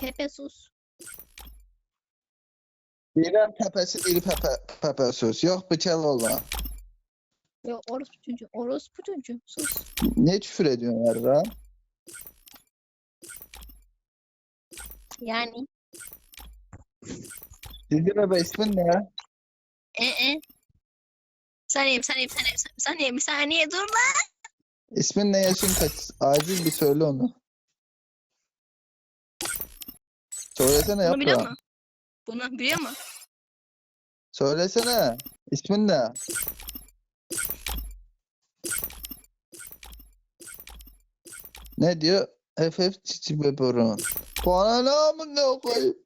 Pepe sus. Deyirəm təpəsi deyir pəpə, pəpə söz. Yox, bıçaq olma. Yo orospu çocuğu. Orospu çocuğu. Sus. Ne küfür ediyorsun yarra? Yani. Sizin bebe ismin ne? E e. Saniye bir saniye bir saniye bir saniye bir saniye dur lan. İsmin ne yaşın kaç? Acil bir söyle onu. Söylesene Bunu biliyor yapma. mu? Bunu biliyor mu? Söylesene. İsmin ne? Ne diyor? FF Çiçi Beberon. Bana ne amına koyayım?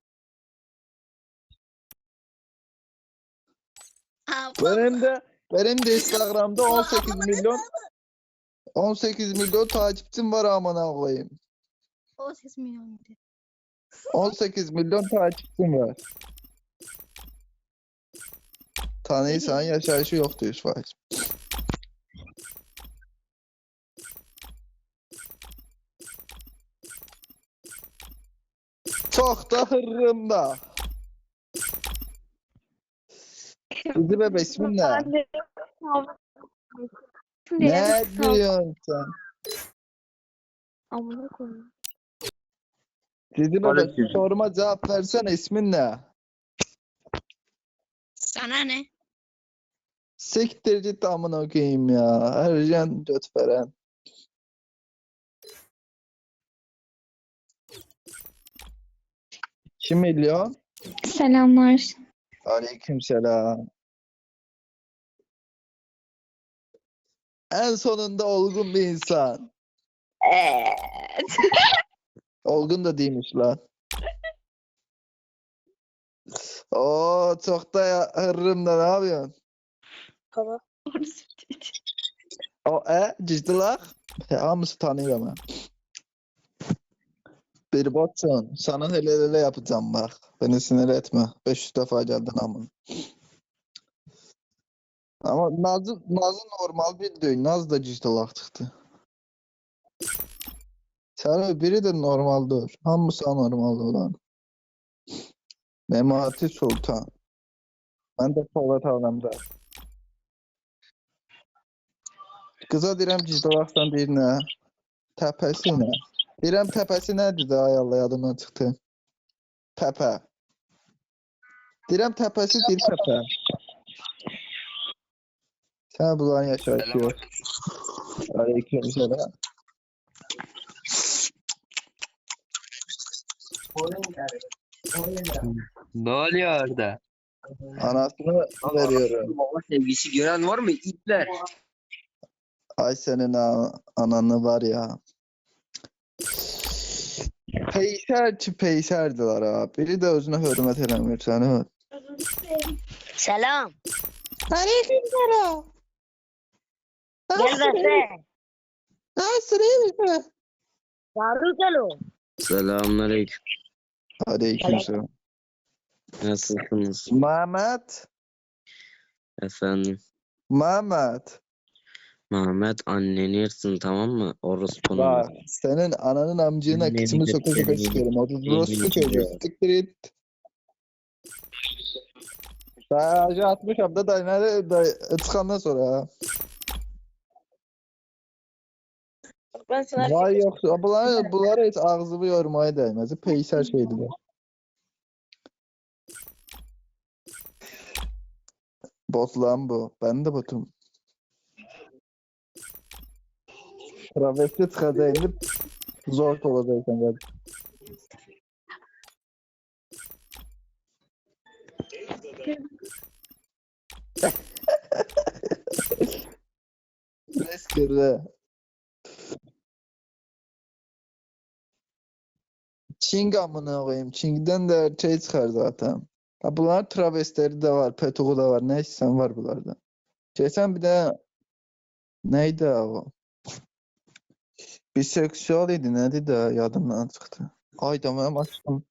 Aa, Benim de benim de Instagram'da 18 milyon 18 milyon takipçim var amına koyayım. o ses milyon dedi. 18 milyon takipçim var. Tanıysan yaşayışı yoktu 100 faiz. Çok da hırrımda. Bizi bebe ismin ne? Ne diyorsun sen? Amına koyayım. Sizi bebe Aleyküm. soruma cevap versene ismin ne? Sana ne? Siktir git amına koyayım ya. Ercan göt veren. İki milyon. Selamlar. Aleykümselam. En sonunda olgun bir insan. Evet. Olgun da değilmiş lan. Oo çok da ya, hırrım da ne yapıyorsun? Baba. O e cicdilak. Ya, hamısı tanıyor ama. Bir botsun. Sana hele hele yapacağım bak. Beni sinir etme. 500 defa geldin amın. Ama Naz'ın Naz'ın normal bir değil. Naz da cicdilak çıktı. Sen biri de normaldir. Hamısı anormal olan. Memati Sultan. Ben de Polat Alemdar. Qıza deyirəm cicdilaqsan deyir nə? Təpəsi nə? Deyirəm təpəsi nədir də ay Allah yadımdan çıxdı. Təpə. Deyirəm təpəsi deyir təpə. Sən bunların yaşayışı yox. Aleyküm selam. Ne oluyor orada? Anasını veriyorum. Baba sevgisi gören var mı? İpler. Ay senin a- ananı var ya. Peyserçi peyserdiler ha. Biri de özünə hörmət eləmir səni. Selam. Aleyküm selam. Gel besle. Nasılsın iyi misin? Faruk Alo. Selamünaleyküm. Aleyküm selam. Nasılsınız? Mehmet. Efendim. Mehmet. Mehmet anneni tamam mı? Orospunun. Bak senin ananın amcığına Yemin kıçını soka soka ederim. sikerim. O Yemin rospu çocuğu. Siktir git. Sadece atmışam da da nerede da çıkandan sonra ha. Ben sana Vay yoksa bunlar, bunlar hiç ağzımı yormaya değmez. Peyser şeydiler. Bot lan bu. Ben de botum. Travesti çıkacağını zor olacaksan gel. Reskirde. Çing amına koyayım. Çing'den de şey çıkar zaten. Ha bunlar travestileri de var, petuğu da var. Neyse sen var bunlarda. Geçen bir de neydi o? Biseksüel idi neydi de yadımdan çıktı. Ayda benim aşkım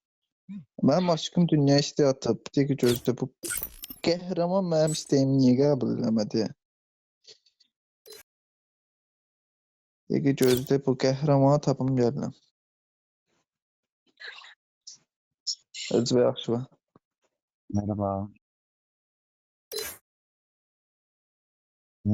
benim aşkım dünya istiyatı. Bir tek gözde bu qəhrəman mənim istəyimi niyə qəbul eləmədi? Peki gözde bu qəhrəmanı tapım gəlirəm. Özbə yaxşı bax. Merhaba.